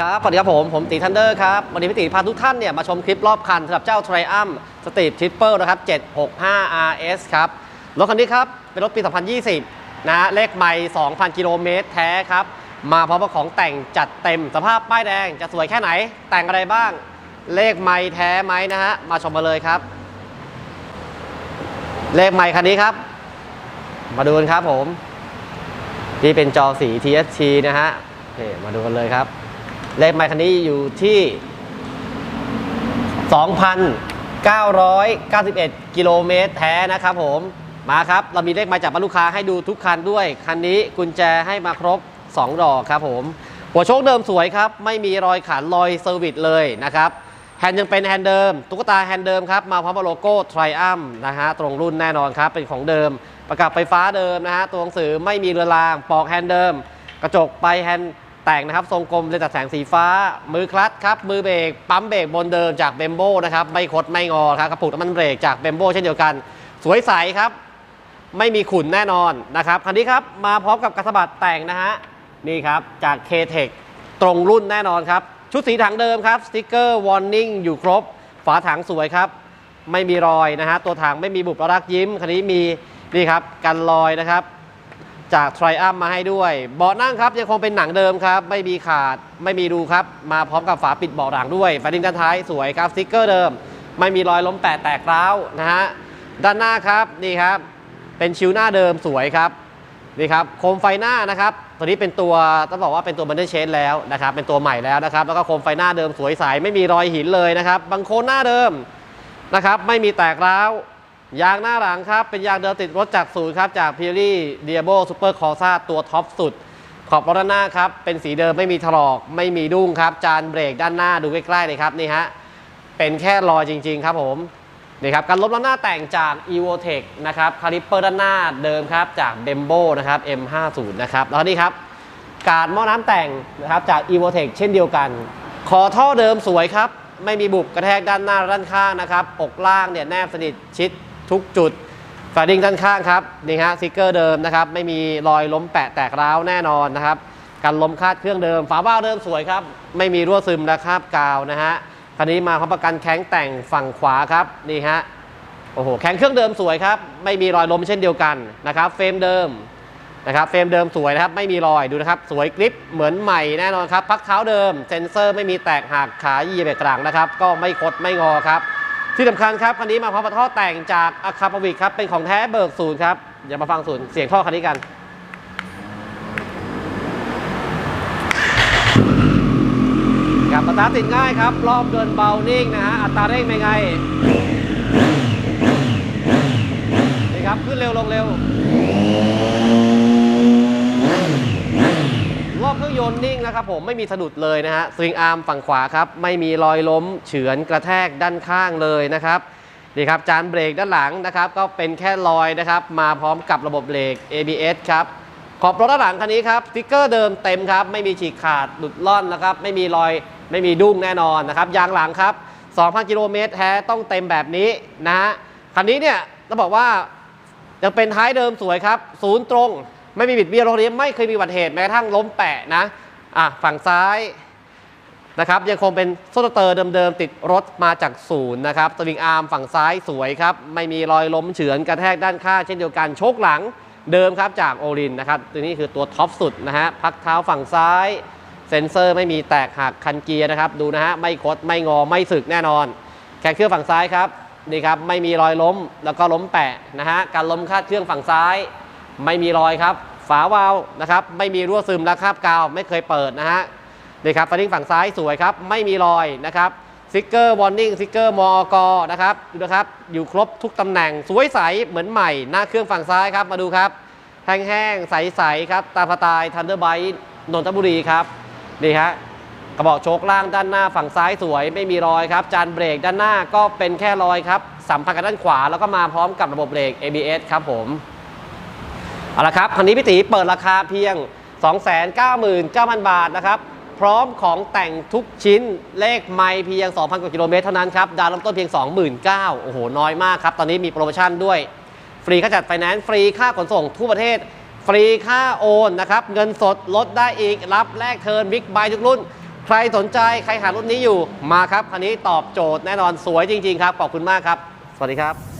ครับสวัสดีครับผม ผมตีทันเดอร์ครับ วันนี้พี่ตีพาทุกท่านเนี่ยมาชมคลิปรอบคันสำหรับเจ้า Triumph Street Tripper นะครับ 765 RS ครับ รถคันนี้ครับ เป็นรถปี 2020 นะฮะเลขไม่ 2,000 กิโลเมตรแท้ครับ มาพร้อมกับของแต่งจัดเต็มสภาพป้ายแดงจะสวยแค่ไหน แต่งอะไรบ้าง เลขไม่แท้ไหมนะฮะ มาชมมาเลยครับ เลขไม่คันนี้ครับ มาดูกันครับผม ที่เป็นจอสี TST นะฮะโอเคมาดูกันเลยครับ เลขไมค์คันนี้อยู่ที่ 2,991 กิโลเมตรแท้นะครับผมมาครับ เรามีเลขไมค์จากบ้านลูกค้าให้ดูทุกคันด้วย คันนี้กุญแจให้มาครบ 2 ดอกครับผม หัวโชคเดิมสวยครับ ไม่มีรอยขันรอยเซอร์วิสเลยนะครับแฮนด์ยังเป็นแฮนด์เดิม ตุ๊กตาแฮนด์เดิมครับ มาพร้อมกับโลโก้ Triumph นะฮะ ตรงรุ่นแน่นอนครับ เป็นของเดิม ประกับไฟฟ้าเดิมนะฮะ ตัวหนังสือไม่มีเรือราง ปอกแฮนด์เดิม กระจกไปแฮนด์ แต่งนะครับทรงกลมเลนตัดแสงสีฟ้า มือคลัตช์ครับมือเบรกปั๊มเบรกบนเดิมจากเบมโบนะครับไม่คดไม่งอครับกระปุกน้ำมันเบรกจากเบมโบเช่นเดียวกัน สวยใสครับ ไม่มีขุ่นแน่นอนนะครับคันนี้ครับมาพร้อมกับกระสบัดแต่งนะฮะนี่ครับจาก K-Tech ตรงรุ่นแน่นอนครับ ชุดสีถังเดิมครับสติกเกอร์วอร์นิ่งอยู่ครบ ฝาถังสวยครับ ไม่มีรอยนะฮะตัวถังไม่มีบุบรักยิ้มคันนี้มีนี่ครับกันรอยนะครับ จาก Triumph มาให้ด้วย เบาะนั่งครับยังคงเป็นหนังเดิมครับ ไม่มีขาดไม่มีรูครับ มาพร้อมกับฝาปิดเบาะหลังด้วยไฟดิ้งด้านท้ายสวยครับสติกเกอร์เดิม ไม่มีรอยล้มแตกแตกร้าวนะฮะด้านหน้าครับนี่ครับ เป็นชิวหน้าเดิมสวยครับนี่ครับโคมไฟหน้านะครับตัวนี้เป็นตัวต้องบอกว่าเป็นตัวบันเดอร์เชนแล้วนะครับเป็นตัวใหม่แล้วนะครับ แล้วก็โคมไฟหน้าเดิมสวยใสไม่มีรอยหินเลยนะครับบังโคนหน้าเดิมนะครับ ไม่มีแตกร้าว ยางหน้าหลังครับ เป็นยางเดิมติดรถจากศูนย์ครับ จาก p i r i d i a b o Super Corsa ตัวท็อปสุด ขอบรถด้านหน้าครับ เป็นสีเดิมไม่มีถลอก ไม่มีดุ้งครับ จานเบรกด้านหน้าดูใกล้ๆเลยครับนี่ฮะ เป็นแค่รอยจริง ๆ ครับผมนี่ครับการลบล้อหน้าแต่งจาก Evotech นะครับคาลิปเปอร์ด้านหน้าเดิมครับจาก Bembo นะครับ M50 นะครับแล้วนี่ครับการหม้อน้ำแต่งนะครับจาก Evotech เช่นเดียวกันคอท่อเดิมสวยครับ ไม่มีบุบกระแทกด้านหน้าด้านข้างนะครับอกล่างเนี่ยแนบสนิทชิด ทุกจุดฝาดิ้งด้านข้างครับนี่ฮะสติกเกอร์เดิมนะครับไม่มีรอยล้มแปะแตกร้าวแน่นอนนะครับการล้มคาดเครื่องเดิม ฝาบ้าวเดิมสวยครับ ไม่มีรั่วซึมและคราบกาวนะฮะคันนี้มาพร้อมประกันแข้งแต่งฝั่งขวาครับนี่ฮะโอ้โหแข็งเครื่องเดิมสวยครับ ไม่มีรอยล้มเช่นเดียวกันนะครับเฟรมเดิมนะครับเฟรมเดิมสวยนะครับไม่มีรอยดูนะครับ สวยกริปเหมือนใหม่แน่นอนครับพักเท้าเดิมเซ็นเซอร์ไม่มีแตกหักขายีเบรกกลางนะครับ ก็ไม่คดไม่งอครับ ที่สำคัญครับคันนี้มาพร้อมกับท่อแต่งจากอาคาปวิกครับ เป็นของแท้เบิกศูนย์ครับอย่ามาฟังศูนย์เสียงท่อคันนี้กันกับสตาร์ทติดง่ายครับ รอบเดินเบานิ่งนะฮะอัตราเร่งเป็นไงนี่ครับ ขึ้นเร็วลงเร็ว รอบเครื่องย นนิ่งนะครับผมไม่มีสะดุดเลยนะฮะสวิงอาร์มฝั่งขวาครับไม่มีรอยล้มเฉือนกระแทกด้านข้างเลยนะครับนี่ครับจานเบรกด้านหลังนะครับก็เป็นแค่รอยนะครับมาพร้อมกับระบบเบรก ABS ครับขอบรถด้านหลังคันนี้ครับสติ๊กเกอร์เดิมเต็มครับไม่มีฉีกขาดหลุดล่อนนะครับไม่มีรอยไม่มีดุ้งแน่นอนนะครับยางหลังครับ 2,000 กิโลเมตรแท้ต้องเต็มแบบนี้นะฮะคันนี้เนี่ยต้องบอกว่ายังเป็นท้ายเดิมสวยครับศูนย์ตรง ไม่มีบิดเบี้ยวรถนี้ไม่เคยมีอุบัติเหตุแม้กระทั่งล้มแปะนะอะฝั่งซ้ายนะครับยังคงเป็นโซลเตอร์เดิมๆติดรถมาจากศูนย์นะครับสวิงอาร์มฝั่งซ้ายสวยครับไม่มีรอยล้มเฉือนกระแทกด้านข้างเช่นเดียวกันโชคหลังเดิมครับจากโอรินนะครับตัวนี้คือตัวท็อปสุดนะฮะพักเท้าฝั่งซ้ายเซ็นเซอร์ไม่มีแตกหักคันเกียร์นะครับดูนะฮะไม่คดไม่งอไม่สึกแน่นอนแค่เครื่องฝั่งซ้ายครับนี่ครับไม่มีรอยล้มแล้วก็ล้มแปะนะฮะการล้มคาดเครื่องฝั่งซ้าย ไม่มีรอยครับ ฝาวาล์วนะครับ ไม่มีรั่วซึมและคราบกาว ไม่เคยเปิดนะฮะนี่ครับฟันดิ้งฝั่งซ้ายสวยครับ ไม่มีรอยนะครับสติกเกอร์วอร์นิ่งสติกเกอร์มอกนะครับดูนะครับ อยู่ครบทุกตำแหน่งสวยใสเหมือนใหม่ หน้าเครื่องฝั่งซ้ายครับ มาดูครับ แห้งๆ ใสๆ ครับ ตาพตายทันเดอร์ไบต์นนทบุรีครับ นี่ฮะกระบอกโชคล่างด้านหน้าฝั่งซ้ายสวยไม่มีรอยครับ จานเบรกด้านหน้าก็เป็นแค่รอยครับ สัมผัสกับด้านขวาแล้วก็มาพร้อมกับระบบเบรก ABS ครับผม เอาละครับคันนี้พี่ตีเปิดราคาเพียง 299,000 บาทนะครับ พร้อมของแต่งทุกชิ้นเลขไม่เพียง 2,000 กว่ากิโลเมตรเท่านั้นครับ ดาวน์เริ่มต้นเพียง 29,000โอ้โห น้อยมากครับ ตอนนี้มีโปรโมชั่นด้วย ฟรีค่าจัดไฟแนนซ์ ฟรีค่าขนส่งทั่วประเทศ ฟรีค่าโอนนะครับ เงินสดลดได้อีก รับแลกเทิร์นบิ๊กไบทุกรุ่น ใครสนใจ ใครหารถนี้อยู่ มาครับ คันนี้ตอบโจทย์แน่นอน สวยจริง ๆ ครับ ขอบคุณมากครับ สวัสดีครับ